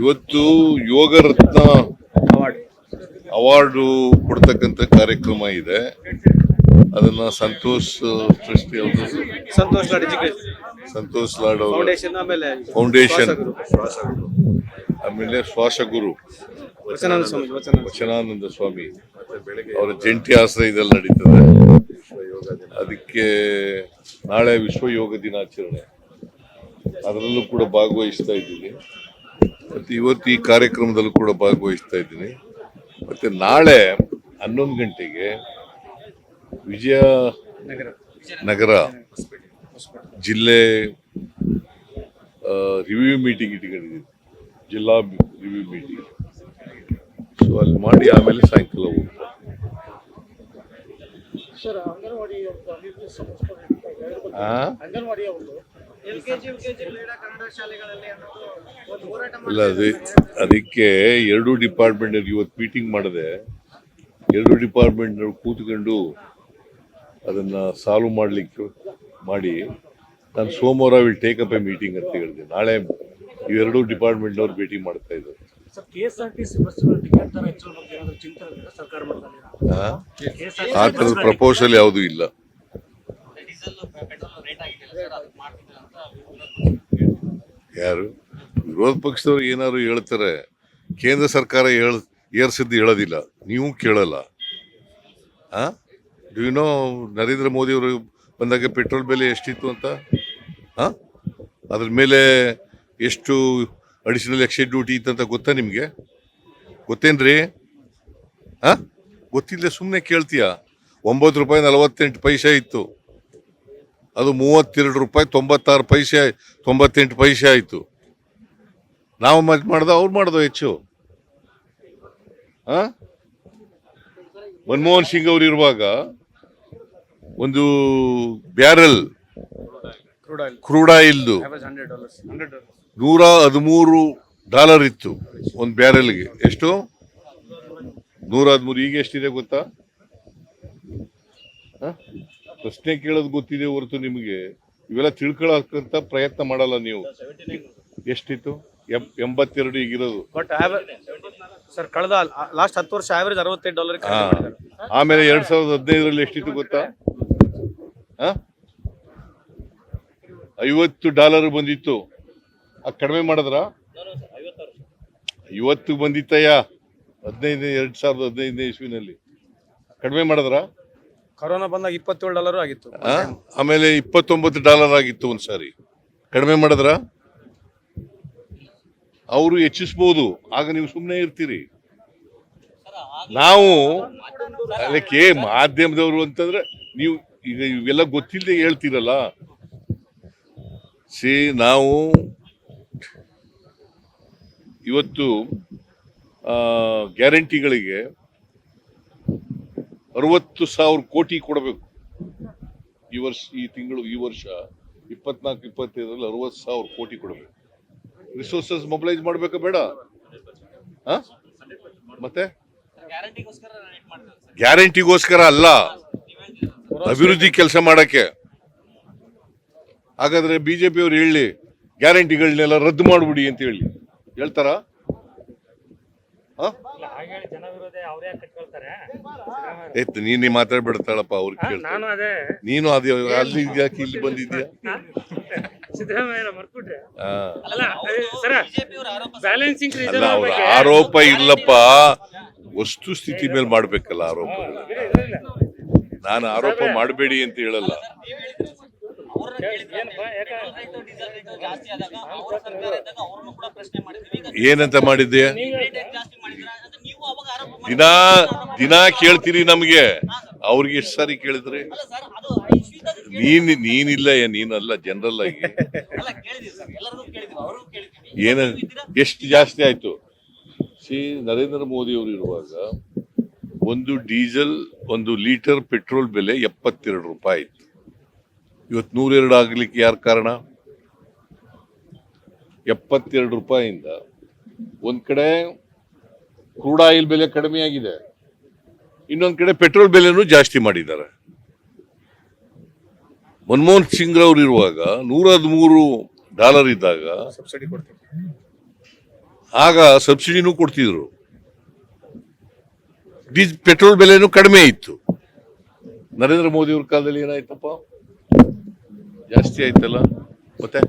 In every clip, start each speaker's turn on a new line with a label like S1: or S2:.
S1: ಇವತ್ತು ಯೋಗ ರತ್ನ
S2: ಅವಾರ್ಡ್
S1: ಕೊಡ್ತಕ್ಕಂಥ ಕಾರ್ಯಕ್ರಮ ಇದೆ. ಅದನ್ನ ಸಂತೋಷ್ ಟ್ರಸ್ಟ್ ಯಾವ್ದು
S2: ಸಂತೋಷ್ ಲಾಡ್
S1: ಸಂತೋಷ್ ಲಾಡ್ ಅವರು
S2: ಫೌಂಡೇಶನ್ ಆಮೇಲೆ
S1: ಫೌಂಡೇಶನ್.
S2: ಶ್ವಾಸಗುರು.
S1: ಆಮೇಲೆ ಶ್ವಾಸಗುರು.
S2: ವಚನಾನಂದ ಸ್ವಾಮಿ ವಚನ
S1: ವಚನಾನಂದ ಸ್ವಾಮಿ. ಅವರ ಜಂಟಿ ಆಶ್ರಯದಲ್ಲಿ ನಡೀತದೆ. ಅದಕ್ಕೆ ನಾಳೆ ವಿಶ್ವ ಯೋಗ ದಿನಾಚರಣೆ. ಅದರಲ್ಲೂ ಕೂಡ ಭಾಗವಹಿಸ್ತಾ ಇದ್ದೀನಿ ಮತ್ತೆ ಇವತ್ತು ಈ ಕಾರ್ಯಕ್ರಮದಲ್ಲೂ ಕೂಡ ಭಾಗವಹಿಸ್ತಾ ಇದ್ದೀನಿ. ಮತ್ತು ನಾಳೆ ಹನ್ನೊಂದು ಗಂಟೆಗೆ ವಿಜಯ
S2: ನಗರ.
S1: ಜಿಲ್ಲೆ ರಿವ್ಯೂ ಮೀಟಿಂಗ್ ಇಟ್ಕೊಂಡಿದ್ದೀನಿ. ಜಿಲ್ಲಾ ರಿವ್ಯೂ ಮೀಟಿಂಗ್ ಸೊ ಅಲ್ಲಿ ಮಾಡಿ ಆಮೇಲೆ ಸಾಯಂಕಾಲ ಹೋಗ್ತಾರೆ
S3: ಸರ್
S1: ಇಲ್ಲ ಅದೇ ಅದಕ್ಕೆ ಎರಡು ಡಿಪಾರ್ಟ್ಮೆಂಟ್ ಇವತ್ತು ಮೀಟಿಂಗ್ ಮಾಡಿದೆ. ಎರಡು ಡಿಪಾರ್ಟ್ಮೆಂಟ್ ಕೂತ್ಕೊಂಡು ಅದನ್ನ ಸಾಲ್ವ್ ಮಾಡ್ಲಿಕ್ಕೆ ಮಾಡಿ. ನಾನು ಸೋಮವಾರ will take up a meeting ಅಂತ ಹೇಳಿದೆ. ನಾಳೆ ಇವೆರಡು ಡಿಪಾರ್ಟ್ಮೆಂಟ್ನವ್ರು ಭೇಟಿ ಮಾಡ್ತಾ ಇದ್ದಾರೆ. ಆ? ಥರದ ಪ್ರಪೋಸಲ್ ಯಾವುದೂ ಇಲ್ಲ. ಯಾರು? ವಿರೋಧ ಪಕ್ಷದವ್ರು ಏನಾದ್ರು ಹೇಳ್ತಾರೆ, ಕೇಂದ್ರ ಸರ್ಕಾರ ಹೇಳ, ಏರ್ಸಿದ್ದು ಹೇಳೋದಿಲ್ಲ, ನೀವು ಕೇಳಲ್ಲ. ಆ? ಯು ನೋ ನರೇಂದ್ರ ಮೋದಿ ಅವರು ಬಂದಾಗ ಪೆಟ್ರೋಲ್ ಬೆಲೆ ಎಷ್ಟಿತ್ತು ಅಂತ? ಆ? ಅದ್ರ ಮೇಲೆ ಎಷ್ಟು ಅಡಿಷನಲ್ ಎಕ್ಸೈಸ್ ಡ್ಯೂಟಿ ಇತ್ತಂತ ಗೊತ್ತಾ ನಿಮಗೆ? ಗೊತ್ತೇನ್ರಿ? ಹಾಂ ಗೊತ್ತಿಲ್ಲ ಸುಮ್ಮನೆ ಕೇಳ್ತೀಯ? ಒಂಬತ್ತು ರೂಪಾಯಿ ನಲವತ್ತೆಂಟು ಪೈಸೆ ಇತ್ತು. ಅದು ಮೂವತ್ತೆರಡು ರೂಪಾಯಿ, ತೊಂಬತ್ತಾರು ಪೈಸೆ ತೊಂಬತ್ತೆಂಟು ಪೈಸೆ ಆಯಿತು. ನಾವು ಮತ್ತೆ ಮಾಡ್ದ, ಅವ್ರು ಮಾಡ್ದೋ ಹೆಚ್ಚು. ಹಾಂ ಮನಮೋಹನ್ ಸಿಂಗ್ ಅವ್ರು ಇರುವಾಗ ಒಂದು ಬ್ಯಾರಲ್,
S2: ಕ್ರೂಡ್ ಆಯಿಲ್
S1: ನೂರ ಹದಿಮೂರು ಡಾಲರ್ ಇತ್ತು ಒಂದು ಬ್ಯಾರೆಲ್ಗೆ. ಎಷ್ಟು? ನೂರ ಹದಿಮೂರು. ಈಗ ಎಷ್ಟಿದೆ ಗೊತ್ತಾ? ಪ್ರಶ್ನೆ ಕೇಳೋದು ಗೊತ್ತಿದೆ ಹೊರತು ನಿಮಗೆ. ಇವೆಲ್ಲ ತಿಳ್ಕೊಳ್ಳೋಕಂತ ಪ್ರಯತ್ನ ಮಾಡಲ್ಲ ನೀವು. ಎಷ್ಟಿತ್ತು? ಎಂಬತ್ತೆರಡು ಈಗಿರೋದು.
S2: ಬಟ್ ಸರ್ ಕಳೆದ ಲಾಸ್ಟ್ ಹತ್ತು ವರ್ಷ ಆವರೇಜ್ ಅರವತ್ತೈದು ಡಾಲರ್
S1: ಆಮೇಲೆ ಎರಡ್ ಸಾವಿರದ ಹದಿನೈದರಲ್ಲಿ ಎಷ್ಟಿತ್ತು ಗೊತ್ತಾ? ಐವತ್ತು ಡಾಲರ್ ಬಂದಿತ್ತು. ಆ ಕಡಿಮೆ ಮಾಡಿದ್ರ? ಐವತ್ತು ಬಂದಿತ್ತಯ್ಯ. ಹದಿನೈದನೇ ಎರಡ್ ಸಾವಿರದ ಹದಿನೈದನೇ ಇಸ್ವಿನಲ್ಲಿ. ಕಡಿಮೆ ಮಾಡಿದ್ರ?
S2: ಕೊರೋನಾ ಬಂದಾಗ ಇಪ್ಪತ್ತೇಳು ಡಾಲರ್ ಆಗಿತ್ತು?
S1: ಆಮೇಲೆ ಇಪ್ಪತ್ತೊಂಬತ್ತು ಡಾಲರ್ ಆಗಿತ್ತು ಒಂದ್ಸಾರಿ. ಕಡಿಮೆ ಮಾಡಿದ್ರ? ಅವರು ಹೆಚ್ಚಿಸ್ಬೋದು. ಆಗ ನೀವು ಸುಮ್ಮನೆ ಇರ್ತೀರಿ. ನಾವು ಅದಕ್ಕೆ ಮಾಧ್ಯಮದವರು ಅಂತಂದ್ರೆ ನೀವು ಈಗ ಇವೆಲ್ಲ ಗೊತ್ತಿಲ್ಲದೆ ಹೇಳ್ತೀರಲ್ಲ. ಸಿ, ನಾವು ಇವತ್ತು ಗ್ಯಾರಂಟಿಗಳಿಗೆ ಅರವತ್ತು ಸಾವಿರ ಕೋಟಿ ಕೊಡಬೇಕು. ಈ ವರ್ಷ, ಈ ತಿಂಗಳು, ಈ ವರ್ಷ ಇಪ್ಪತ್ನಾಲ್ಕು, ಇಪ್ಪತ್ತೈದರಲ್ಲಿ ಅರವತ್ತು ಸಾವಿರ ಕೋಟಿ ಕೊಡಬೇಕು. ರಿಸೋರ್ಸಸ್ ಮೊಬಿಲೈಸ್ ಮಾಡಬೇಕಾ ಬೇಡ? ಮತ್ತೆ?
S4: ಗ್ಯಾರಂಟಿಗೋಸ್ಕರ
S1: ಅಲ್ಲ. ಅಭಿವೃದ್ಧಿ ಕೆಲಸ ಮಾಡಕ್ಕೆ. ಹಾಗಾದ್ರೆ ಬಿಜೆಪಿ ಅವ್ರು ಹೇಳಿ ಗ್ಯಾರಂಟಿಗಳನ್ನೆಲ್ಲ ರದ್ದು ಮಾಡಿಬಿಡಿ ಅಂತ ಹೇಳಿ. ಹೇಳ್ತಾರ
S3: ಹಾಗೆ ಜನ ವಿರೋಧ ಅವರೇ ಕಟ್ಕೊಳ್ತಾರೆ
S1: ಆಯ್ತು ನೀನೇ ಮಾತಾಡ್ಬಿಡ್ತಾಳಪ್ಪ ಅವ್ರಿಗೆ ಕೇಳ್ತಾರೆ
S3: ನಾನು ಅದೇ.
S1: ನೀನು ಅದೇ ಅಲ್ಲಿ ಯಾಕೆ ಇಲ್ಲಿ ಬಂದಿದ್ಯಾ?
S4: ಆರೋಪ
S3: ಬ್ಯಾಲೆನ್ಸಿಂಗ್
S1: ಅಲ್ಲ ಅವ್ರ ಆರೋಪ ಇಲ್ಲಪ್ಪ. ವಸ್ತು ಸ್ಥಿತಿ ಮೇಲೆ ಮಾಡ್ಬೇಕಲ್ಲ ಆರೋಪ. ನಾನು ಆರೋಪ ಮಾಡಬೇಡಿ ಅಂತ ಹೇಳಲ್ಲ. ಏನಂತ
S4: ಕೇಳಿದ್ರೆ
S1: ದಿನಾ ದಿನಾ ಕೇಳ್ತೀರಿ ನಮ್ಗೆ. ಅವ್ರಿಗೆ ಎಷ್ಟು ಸಾರಿ ಕೇಳಿದ್ರಿ? ನೀನ್ ನೀನಿಲ್ಲ ಏ, ನೀನಲ್ಲ ಜನರಲ್ ಆಗಿ. ಏನ ಎಷ್ಟು ಜಾಸ್ತಿ ಆಯ್ತು? ಸಿ ನರೇಂದ್ರ ಮೋದಿ ಅವರು ಇರುವಾಗ ಒಂದು ಡೀಸೆಲ್ ಒಂದು ಲೀಟರ್ ಪೆಟ್ರೋಲ್ ಬೆಲೆ ಎಪ್ಪತ್ತೆರಡು ರೂಪಾಯಿ ಇತ್ತು ಇವತ್ತು ನೂರೆರಡು ಆಗ್ಲಿಕ್ಕೆ ಯಾರ ಕಾರಣ? ಎಪ್ಪತ್ತೆರಡು ರೂಪಾಯಿಂದ ಒಂದ್ ಕಡೆ ಕ್ರೂಡ್ ಆಯಿಲ್ ಬೆಲೆ ಕಡಿಮೆ ಆಗಿದೆ. ಇನ್ನೊಂದು ಕಡೆ ಪೆಟ್ರೋಲ್ ಬೆಲೆನೂ ಜಾಸ್ತಿ ಮಾಡಿದ್ದಾರೆ. ಮನಮೋಹನ್ ಸಿಂಗ್ ರವರು ಇರುವಾಗ ನೂರ ಹದಿಮೂರು ಡಾಲರ್ ಇದ್ದಾಗ
S2: ಸಬ್ಸಿಡಿ
S1: ಆಗ ಸಬ್ಸಿಡಿನೂ ಕೊಡ್ತಿದ್ರು. ಡೀಸ್ ಪೆಟ್ರೋಲ್ ಬೆಲೆನೂ ಕಡಿಮೆ ಇತ್ತು. ನರೇಂದ್ರ ಮೋದಿ ಅವ್ರ ಕಾಲದಲ್ಲಿ ಏನಾಯ್ತಪ್ಪ? ಜಾಸ್ತಿ ಆಯ್ತಲ್ಲ? ಮತ್ತೆ?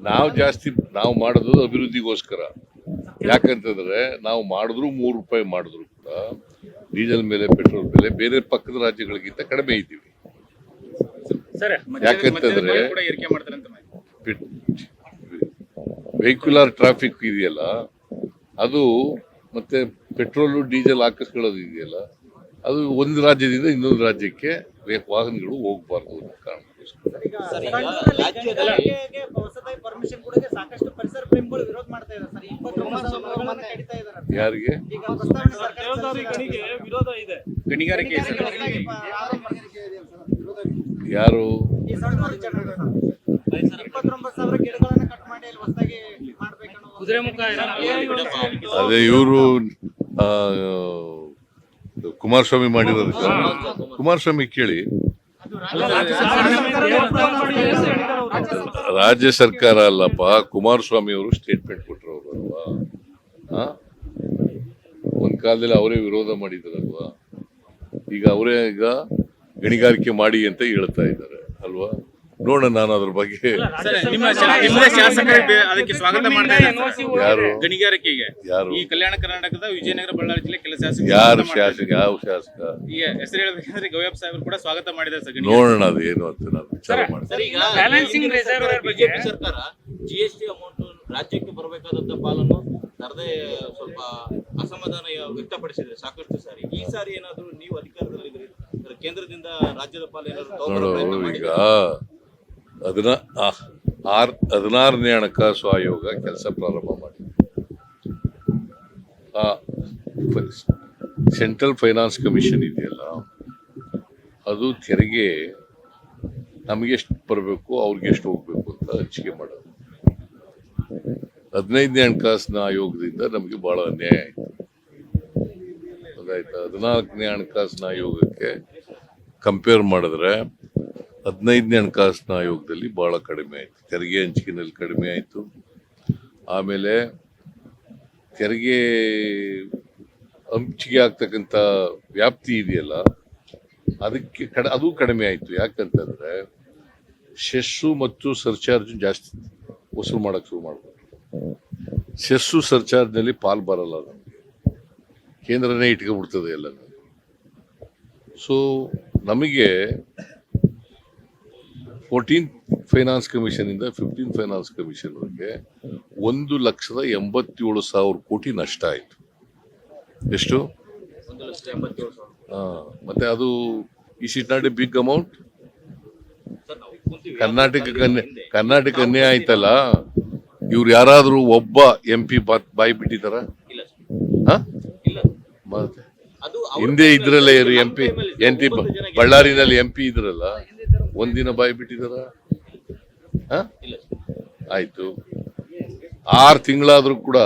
S1: ನಾವು ಜಾಸ್ತಿ ನಾವು ಮಾಡೋದು ಅಭಿವೃದ್ಧಿಗೋಸ್ಕರ. ಯಾಕಂತಂದ್ರೆ ನಾವು ಮಾಡಿದ್ರು ಮೂರು ರೂಪಾಯಿ ಮಾಡಿದ್ರು ಕೂಡ ಡೀಸೆಲ್ ಮೇಲೆ ಪೆಟ್ರೋಲ್ ಬೆಲೆ ಬೇರೆ ಪಕ್ಕದ ರಾಜ್ಯಗಳಿಗಿಂತ ಕಡಿಮೆ ಇದ್ದೀವಿ. ಯಾಕಂತಂದ್ರೆ ವೆಹಿಕ್ಯುಲರ್ ಟ್ರಾಫಿಕ್ ಇದೆಯಲ್ಲ ಅದು ಮತ್ತೆ ಪೆಟ್ರೋಲು ಡೀಸೆಲ್ ಹಾಕಿಸ್ಕೊಳ್ಳೋದು ಇದೆಯಲ್ಲ ಅದು ಒಂದು ರಾಜ್ಯದಿಂದ ಇನ್ನೊಂದು ರಾಜ್ಯಕ್ಕೆ ವಾಹನಗಳು ಹೋಗಬಾರ್ದು ಅನ್ನೋ ಕಾರಣಕ್ಕೋಸ್ಕರ ಯಾರಿಗೆ?
S2: ಗಣಿಗಾರಿಕೆ
S1: ಯಾರು? ಅದೇ ಇವರು ಕುಮಾರಸ್ವಾಮಿ ಮಾಡಿರೋದು. ಕುಮಾರಸ್ವಾಮಿ ಕೇಳಿ ರಾಜ್ಯ ಸರ್ಕಾರ ಅಲ್ಲಪ್ಪ ಕುಮಾರಸ್ವಾಮಿ ಅವರು ಸ್ಟೇಟ್ಮೆಂಟ್ ಕೊಟ್ಟರು ಅವರು ಅಲ್ವಾ ಆ? ಒಂದ್ ಕಾಲದಲ್ಲಿ ಅವರೇ ವಿರೋಧ ಮಾಡಿದ್ರಲ್ವಾ? ಈಗ ಅವರೇ ಈಗ ಗಣಿಗಾರಿಕೆ ಮಾಡಿ ಅಂತ ಹೇಳ್ತಾ ಇದ್ದಾರೆ ಅಲ್ವಾ? ನೋಡೋಣ ನಾನು ಅದ್ರ ಬಗ್ಗೆ.
S5: ನಿಮ್ಮ ಶಾ- ನಿಮ್ಮದೇ ಅದಕ್ಕೆ ಸ್ವಾಗತ ಮಾಡ್ತಾ
S1: ಯಾರು?
S5: ಗಣಿಗಾರಿಕೆಗೆ.
S1: ಯಾರು?
S5: ಈ ಕಲ್ಯಾಣ ಕರ್ನಾಟಕದ ವಿಜಯನಗರ ಬಳ್ಳಾರಿ ಜಿಲ್ಲೆ ಕೆಲ ಶಾಸಕರು
S1: ಯಾರು ಶಾಸಕ? ಯಾವ ಶಾಸಕ?
S5: ಇದ್ದಾರೆ. ಈ ಹೆಸರು ಹೇಳ್ಬೇಕಂದ್ರೆ ಗೌಯಪ್ಪ ಸಾಹೇಬರು ಕೂಡ ಸ್ವಾಗತ ಮಾಡಿದ್ದಾರೆ ಸರ್.
S1: ನೋಡೋಣ ಅದು ಏನು ಅಂತ ನಾನು ವಿಚಾರ
S4: ಈಗ
S3: ಬಗ್ಗೆ-
S4: ಬಿಜೆಪಿ ಸರ್ಕಾರ ಜಿಎಸ್ಟಿ ಅಮೌಂಟ್ ರಾಜ್ಯಕ್ಕೆ ಬರಬೇಕಾದಂತ ಪಾಲನ್ನು ತರದೇ ಸ್ವಲ್ಪ ಅಸಮಾಧಾನ ವ್ಯಕ್ತಪಡಿಸಿದ್ರೆ ಸಾಕಷ್ಟು ಸಾರಿ. ಈ ಸಾರಿ ಏನಾದ್ರು ನೀವು ಅಧಿಕಾರದಲ್ಲಿ ಅಂದ್ರೆ ಕೇಂದ್ರದಿಂದ ರಾಜ್ಯದ ಪಾಲ ಏನಾದ್ರು ಪ್ರಯತ್ನ
S1: ಈಗ ಆ- ಆರ್, ಹದಿನಾರನೇ ಹಣಕಾಸು ಆಯೋಗ ಕೆಲಸ ಪ್ರಾರಂಭ ಮಾಡಿದೆ ಸೆಂಟ್ರಲ್ ಫೈನಾನ್ಸ್ ಕಮಿಷನ್ ಇದೆಯಲ್ಲ, ಅದು ತೆರಿಗೆ ನಮಗೆ ಎಷ್ಟು ಬರಬೇಕು, ಅವ್ರಿಗೆ ಎಷ್ಟು ಹೋಗ್ಬೇಕು ಅಂತ ಹಂಚಿಕೆ ಮಾಡೋದು. ಹದಿನೈದನೇ ಹಣಕಾಸಿನ ಆಯೋಗದಿಂದ ನಮಗೆ ಬಹಳ ಅನ್ಯಾಯ ಆಯ್ತು. ಅದಾಯ್ತು? ಹದಿನಾಲ್ಕನೇ ಹಣಕಾಸಿನ ಆಯೋಗಕ್ಕೆ ಕಂಪೇರ್ ಮಾಡಿದ್ರೆ ಹದಿನೈದನೇ ಹಣಕಾಸಿನ ಆಯೋಗದಲ್ಲಿ ಭಾಳ ಕಡಿಮೆ ಆಯಿತು. ತೆರಿಗೆ ಹಂಚಿಕೆನಲ್ಲಿ ಕಡಿಮೆ ಆಯಿತು. ಆಮೇಲೆ ತೆರಿಗೆ ಹಂಚಿಕೆ ಆಗ್ತಕ್ಕಂಥ ವ್ಯಾಪ್ತಿ ಇದೆಯಲ್ಲ, ಅದಕ್ಕೆ ಕಡ, ಅದು ಕಡಿಮೆ ಆಯಿತು. ಯಾಕಂತಂದರೆ ಸೆಸ್ಸು ಮತ್ತು ಸರ್ಚಾರ್ಜು ಜಾಸ್ತಿ ವಸೂಲು ಮಾಡೋಕ್ಕೆ ಶುರು ಮಾಡಬೇಕು ಸೆಸ್ಸು ಸರ್ಚಾರ್ಜ್ನಲ್ಲಿ ಪಾಲ್ ಬರಲ್ಲ ನಮಗೆ. ಕೇಂದ್ರನೇ ಇಟ್ಕೊಂಡ್ಬಿಡ್ತದೆ ಎಲ್ಲ ಸೊ ನಮಗೆ ಫೋರ್ಟೀನ್ ಫೈನಾನ್ಸ್ ಕಮಿಷನಿಂದ ಫಿಫ್ಟೀನ್ ಫೈನಾನ್ಸ್ ಕಮಿಷನ್ ವರೆಗೆ ಒಂದು ಲಕ್ಷದ ಎಂಬತ್ತೇಳು ಸಾವಿರ ಕೋಟಿ ನಷ್ಟ ಆಯಿತು. ಎಷ್ಟು? ಮತ್ತೆ ಅದು is it not a big amount Karnataka Karnataka ಅನ್ಯಾಯ ಆಯ್ತಲ್ಲ? ಇವ್ರು ಯಾರಾದರೂ ಒಬ್ಬ ಎಂ ಪಿ ಬಾಯಿ ಬಿಟ್ಟಿದಾರ ಹಿಂದೆ ಇದ್ರಲ್ಲ ಎಂ ಪಿ ಎನ್ ಪಿ ಬಳ್ಳಾರಿನಲ್ಲಿ ಎಂ ಪಿ ಇದ್ರಲ್ಲ? ಒಂದಿನ ಬಾಯಿ ಬಿಟ್ಟಿದಾರ ಆಯ್ತು. ಆರು ತಿಂಗಳಾದ್ರೂ ಕೂಡ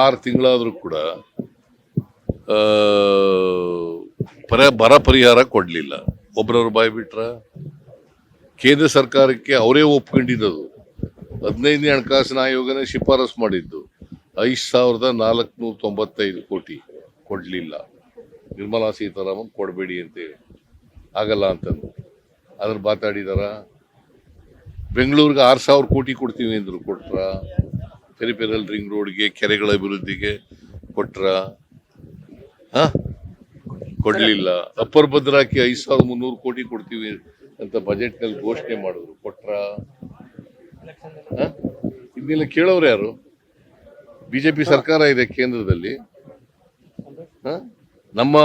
S1: ಆರು ತಿಂಗಳಾದ್ರೂ ಕೂಡ ಪರ ಬರ ಪರಿಹಾರ ಕೊಡಲಿಲ್ಲ. ಒಬ್ಬರವ್ರು ಬಾಯಿ ಬಿಟ್ರ? ಕೇಂದ್ರ ಸರ್ಕಾರಕ್ಕೆ ಅವರೇ ಒಪ್ಕೊಂಡಿದ್ದದು. ಹದಿನೈದನೇ ಹಣಕಾಸಿನ ಆಯೋಗನೇ ಶಿಫಾರಸು ಮಾಡಿದ್ದು. ಐದು ಸಾವಿರದ ನಾಲ್ಕುನೂರ ತೊಂಬತ್ತೈದು ಕೋಟಿ ಕೊಡಲಿಲ್ಲ. ನಿರ್ಮಲಾ ಸೀತಾರಾಮನ್ ಕೊಡಬೇಡಿ ಅಂತೇಳಿ. ಆಗಲ್ಲ ಅಂತಂದು ಅದ್ರ ಮಾತಾಡಿದಾರ. ಬೆಂಗಳೂರಿಗೆ ಆರು ಸಾವಿರ ಕೋಟಿ ಕೊಡ್ತೀವಿ ಅಂದರು ಕೊಟ್ರ. ಪೆರಿಪೆರಲ್ ರಿಂಗ್ ರೋಡ್ಗೆ, ಕೆರೆಗಳ ಅಭಿವೃದ್ಧಿಗೆ ಕೊಟ್ರ. ಹಾಂ? ಕೊಡ್ಲಿಲ್ಲ. ಅಪ್ಪರ್ ಭದ್ರಾಕ್ಕೆ ಐದು ಸಾವಿರದ ಮುನ್ನೂರು ಕೋಟಿ ಕೊಡ್ತೀವಿ ಅಂತ ಬಜೆಟ್ನಲ್ಲಿ ಘೋಷಣೆ ಮಾಡಿದ್ರು. ಕೊಟ್ರ? ಇದನ್ನೆಲ್ಲ ಕೇಳೋರು ಯಾರು? ಬಿಜೆಪಿ ಸರ್ಕಾರ ಇದೆ ಕೇಂದ್ರದಲ್ಲಿ? ನಮ್ಮ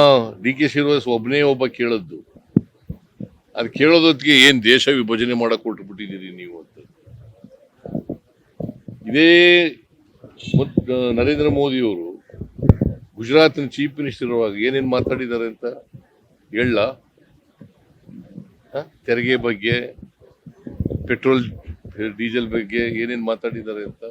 S1: ಡಿ ಕೆ ಶ್ರೀನಿವಾಸ್ ಒಬ್ಬನೇ ಒಬ್ಬ ಕೇಳದ್ದು. ಅದು ಕೇಳೋದೊತ್ತಿಗೆ ಏನು ದೇಶ ವಿಭಜನೆ ಮಾಡಕ್ ಕೊಟ್ಬಿಟ್ಟಿದ್ದೀರಿ ನೀವು ಅಂತ ಇದೇ ನರೇಂದ್ರ ಮೋದಿ ಅವರು ಗುಜರಾತ್ನ ಚೀಫ್ ಮಿನಿಸ್ಟರ್ ಇರುವಾಗ ಏನೇನ್ ಮಾತಾಡಿದ್ದಾರೆ ಅಂತ ಹೇಳ ತೆರಿಗೆ ಬಗ್ಗೆ ಪೆಟ್ರೋಲ್ ಡೀಸೆಲ್ ಬಗ್ಗೆ ಏನೇನ್ ಮಾತಾಡಿದ್ದಾರೆ ಅಂತ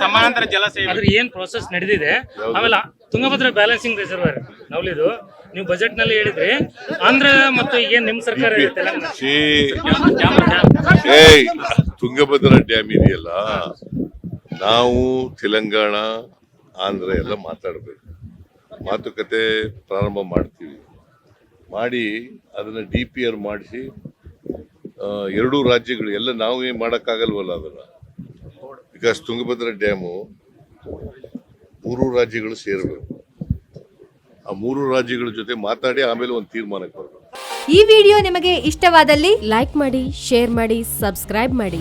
S5: ಸಮಾನಾಂತರ ಜಲಾಶಯ
S3: ಅದ್ರ ಏನ್ ಪ್ರೋಸೆಸ್ ನಡೆದಿದೆ ಆಮೇಲೆ ತುಂಗಭದ್ರಾ ಬ್ಯಾಲೆನ್ಸಿಂಗ್ ರಿಸರ್ವರ್ ನವಲಿದು. ನೀವು ಬಜೆಟ್ನಲ್ಲಿ ಹೇಳಿದ್ರಿ. ಆಂಧ್ರ ಮತ್ತು ಏನ್ ನಿಮ್ ಸರ್ಕಾರ
S1: ತುಂಗಭದ್ರಾ ಡ್ಯಾಮ್ ಇದೆಯಲ್ಲ? ನಾವು ತೆಲಂಗಾಣ ಆಂಧ್ರ ಎಲ್ಲ ಮಾತಾಡಬೇಕು. ಮಾತುಕತೆ ಪ್ರಾರಂಭ ಮಾಡ್ತೀವಿ. ಮಾಡಿ ಅದನ್ನ ಡಿ ಪಿ ಆರ್ ಮಾಡಿಸಿ ಎರಡೂ ರಾಜ್ಯಗಳು ಎಲ್ಲ ನಾವೇ ಮಾಡೋಕ್ಕಾಗಲ್ವಲ್ಲ ಅದನ್ನು? ಬಿಕಾಸ್ ತುಂಗಭದ್ರಾ ಡ್ಯಾಮು ಮೂರು ರಾಜ್ಯಗಳು ಸೇರಬೇಕು. ಆ ಮೂರು ರಾಜ್ಯಗಳ ಜೊತೆ ಮಾತಾಡಿ ಆಮೇಲೆ ಒಂದು ತೀರ್ಮಾನಕ್ಕೆ ಬರಬೇಕು.
S6: ಈ ವಿಡಿಯೋ ನಿಮಗೆ ಇಷ್ಟವಾದಲ್ಲಿ ಲೈಕ್ ಮಾಡಿ, ಶೇರ್ ಮಾಡಿ, ಸಬ್ಸ್ಕ್ರೈಬ್ ಮಾಡಿ.